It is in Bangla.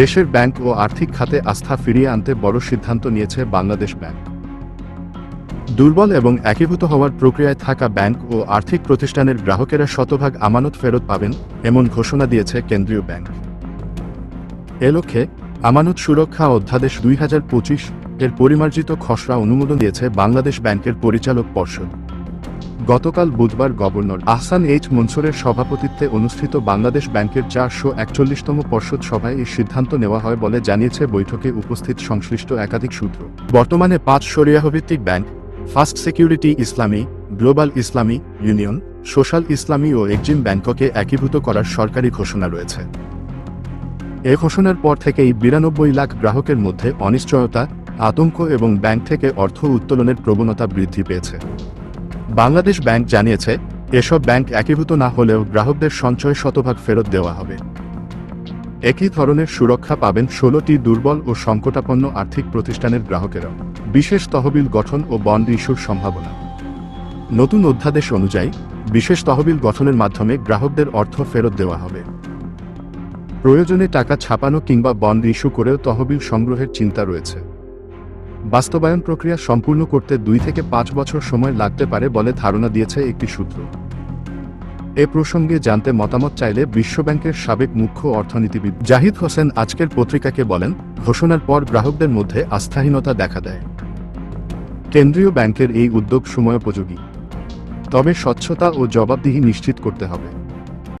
দেশের ব্যাংক ও আর্থিক খাতে আস্থা ফিরিয়ে আনতে বড় সিদ্ধান্ত নিয়েছে বাংলাদেশ ব্যাংক। দুর্বল এবং একীভূত হওয়ার প্রক্রিয়ায় থাকা ব্যাংক ও আর্থিক প্রতিষ্ঠানের গ্রাহকেরা শতভাগ আমানত ফেরত পাবেন এমন ঘোষণা দিয়েছে কেন্দ্রীয় ব্যাংক। এ লক্ষ্যে আমানত সুরক্ষা অধ্যাদেশ দুই হাজার পঁচিশ এর পরিমার্জিত খসড়া অনুমোদন দিয়েছে বাংলাদেশ ব্যাংকের পরিচালক পর্ষদ। গতকাল বুধবার গভর্নর আহসান এইচ মনসুরের সভাপতিত্বে অনুষ্ঠিত বাংলাদেশ ব্যাংকের চারশো একচল্লিশতম পর্ষদ সভায় এই সিদ্ধান্ত নেওয়া হয় বলে জানিয়েছে বৈঠকে উপস্থিত সংশ্লিষ্ট একাধিক সূত্র। বর্তমানে পাঁচ সরিয়াহভিত্তিক bank, first security Islami, global Islami union, social Islami ও এক্সিম ব্যাংককে একীভূত করার সরকারি ঘোষণা রয়েছে। এ ঘোষণার পর থেকেই বিরানব্বই লাখ গ্রাহকের মধ্যে অনিশ্চয়তা, আতঙ্ক এবং ব্যাংক থেকে অর্থ উত্তোলনের প্রবণতা বৃদ্ধি পেয়েছে। বাংলাদেশ ব্যাংক জানিয়েছে, এসব ব্যাংক একীভূত না হলেও গ্রাহকদের সঞ্চয় শতভাগ ফেরত দেওয়া হবে। একই ধরনের সুরক্ষা পাবেন ষোলোটি দুর্বল ও সংকটাপন্ন আর্থিক প্রতিষ্ঠানের গ্রাহকেরাও বিশেষ তহবিল গঠন ও বন্ড ইস্যুর সম্ভাবনা। নতুন অধ্যাদেশ অনুযায়ী, বিশেষ তহবিল গঠনের মাধ্যমে গ্রাহকদের অর্থ ফেরত দেওয়া হবে। প্রয়োজনে টাকা ছাপানো কিংবা বন্ড ইস্যু করেও তহবিল সংগ্রহের চিন্তা রয়েছে। বাস্তবায়ন প্রক্রিয়া সম্পূর্ণ করতে দুই থেকে পাঁচ বছর সময় লাগতে পারে বলে ধারণা দিয়েছে একটি সূত্র। এ প্রসঙ্গে জানতে মতামত চাইলে বিশ্বব্যাংকের সাবেক মুখ্য অর্থনীতিবিদ জাহিদ হোসেন আজকের পত্রিকাকে বলেন, ঘোষণার পর গ্রাহকদের মধ্যে আস্থাহীনতা দেখা দেয়। কেন্দ্রীয় ব্যাংকের এই উদ্যোগ সময়োপযোগী। তবে স্বচ্ছতা ও জবাবদিহি নিশ্চিত করতে হবে।